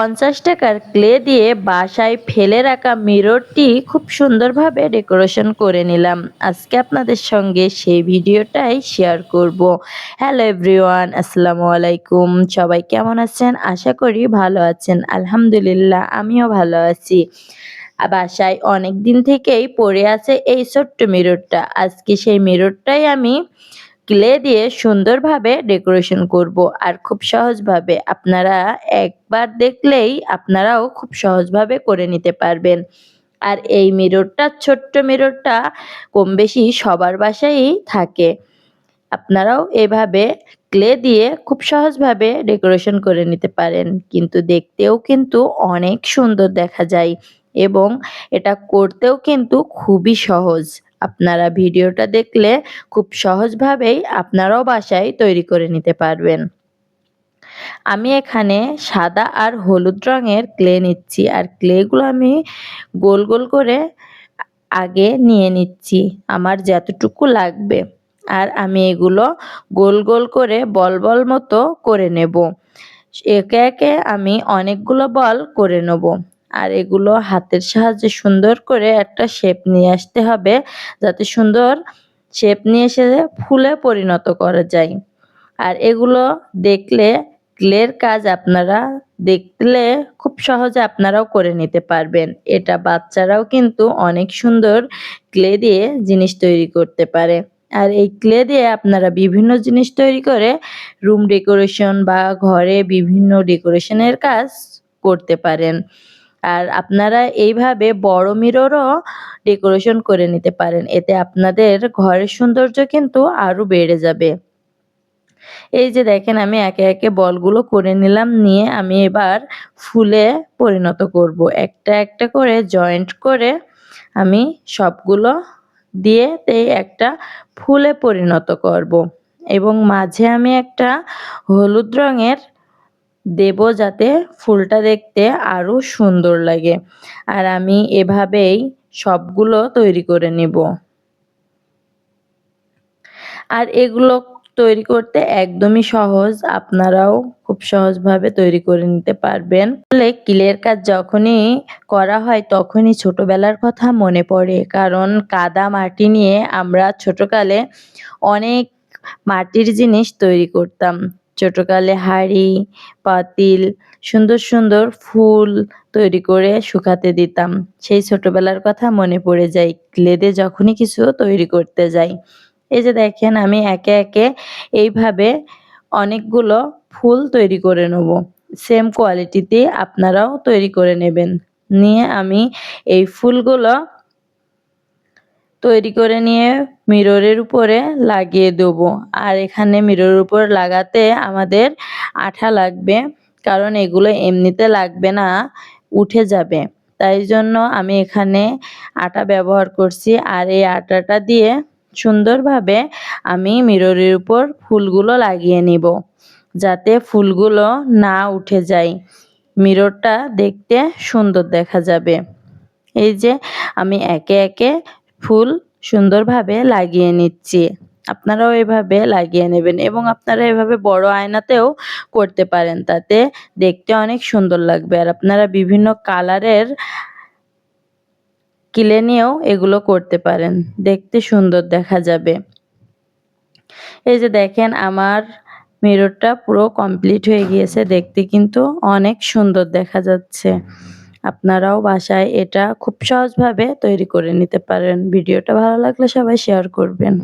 পঞ্চাশ টাকার ক্লে দিয়ে বাসায় ফেলে রাখা মিররটি খুব সুন্দরভাবে ডেকোরেশন করে নিলাম। আজকে আপনাদের সঙ্গে সেই ভিডিওটাই শেয়ার করব। হ্যালো এভরিওয়ান, আসসালামু আলাইকুম। সবাই কেমন আছেন? আশা করি ভালো আছেন। আলহামদুলিল্লাহ, আমিও ভালো আছি। বাসায় অনেক দিন থেকেই পড়ে আছে এই ছোট্ট মিররটা। আজকে সেই মিররটাই আমি ক্লে দিয়ে সুন্দরভাবে ডেকোরেশন করব। আর খুব সহজভাবে আপনারা একবার দেখলেই আপনারাও খুব সহজভাবে করে নিতে পারবেন। আর এই মিররটা ছোট্ট মিররটা কম বেশি সবার বাসায়ই থাকে। আপনারাও এভাবে ক্লে দিয়ে খুব সহজভাবে ডেকোরেশন করে নিতে পারেন। কিন্তু দেখতেও কিন্তু অনেক সুন্দর দেখা যায় এবং এটা করতেও কিন্তু খুবই সহজ। আপনারা ভিডিওটা দেখলে খুব সহজভাবেই আপনারাও বাসায় তৈরি করে নিতে পারবেন। আমি এখানে সাদা আর হলুদ রঙের ক্লে নিচ্ছি আর ক্লেগুলো আমি গোল গোল করে আগে নিয়ে নিচ্ছি, আমার যতটুকু লাগবে। আর আমি এগুলো গোল গোল করে বল বল মতো করে নেব। একে একে আমি অনেকগুলো বল করে নেব। আর এগুলো হাতের সাহায্যে সুন্দর করে একটা শেপ নিয়ে আসতে হবে যাতে সুন্দর শেপ নিয়ে এসে ফুলে পরিণত করা যায়। আর এগুলো দেখলে ক্লের কাজ আপনারা দেখলে খুব সহজে আপনারাও করে নিতে পারবেন। এটা বাচ্চারাও কিন্তু অনেক সুন্দর ক্লে দিয়ে জিনিস তৈরি করতে পারে। আর এই ক্লে দিয়ে আপনারা বিভিন্ন জিনিস তৈরি করে রুম ডেকোরেশন বা ঘরে বিভিন্ন ডেকোরেশনের কাজ করতে পারেন। আর আপনারা এইভাবে বড় মিররও ডেকোরেশন করে নিতে পারেন। এতে আপনাদের ঘরের সৌন্দর্য কিন্তু আরও বেড়ে যাবে। এই যে দেখেন, আমি একে একে বলগুলো করে নিলাম, নিয়ে আমি এবার ফুলে পরিণত করব। একটা একটা করে জয়েন্ট করে আমি সবগুলো দিয়ে তেই একটা ফুলে পরিণত করব। এবং মাঝে আমি একটা হলুদ রঙের দেব যাতে ফুলটা দেখতে আরও সুন্দর লাগে। আর আমি এভাবেই সবগুলো তৈরি করে নেব। আর এগুলো তৈরি করতে একদমই সহজ। আপনারাও খুব সহজভাবে তৈরি করে নিতে পারবেন। বলে কিলের কাজ যখনই করা হয় তখনই ছোটবেলার কথা মনে পড়ে। কারণ কাদা মাটি নিয়ে আমরা ছোটকালে অনেক মাটির জিনিস তৈরি করতাম। ছোটকালে হাড়ি, পাতিল, সুন্দর সুন্দর ফুল তৈরি করে শুকাতে দিতাম। সেই ছোটবেলার কথা মনে পড়ে যায় ক্লেদে যখনই কিছু তৈরি করতে যাই। এই যে দেখেন, আমি একে একে এইভাবে অনেকগুলো ফুল তৈরি করে নেব। সেম কোয়ালিটিতে আপনারাও তৈরি করে নেবেন। নিয়ে আমি এই ফুলগুলো তৈরি করে নিয়ে মিররের উপরে লাগিয়ে দেবো। আর এখানে মিররের উপর লাগাতে আমাদের আঠা লাগবে, কারণ এগুলো এমনিতে লাগবে না, উঠে যাবে। তাই জন্য আমি এখানে আটা ব্যবহার করছি। আর এই আটাটা দিয়ে সুন্দরভাবে আমি মিররের উপর ফুলগুলো লাগিয়ে নিব, যাতে ফুলগুলো না উঠে যায়। মিররটা দেখতে সুন্দর দেখা যাবে। এই যে আমি একে একে ফুল সুন্দরভাবে লাগিয়ে নিচ্ছি। আপনারাও এভাবে লাগিয়ে নেবেন এবং আপনারা এভাবে বড় আয়নাতেও করতে পারেন, তাতে দেখতে অনেক সুন্দর লাগবে। আর আপনারা বিভিন্ন কালারের কিলে নিয়েও এগুলো করতে পারেন, দেখতে সুন্দর দেখা যাবে। এই যে দেখেন, আমার মিররটা পুরো কমপ্লিট হয়ে গিয়েছে, দেখতে কিন্তু অনেক সুন্দর দেখা যাচ্ছে। আপনারাও বাসায় এটা খুব সহজভাবে তৈরি করে নিতে পারেন। ভিডিওটা ভালো লাগলে সবাই শেয়ার করবেন।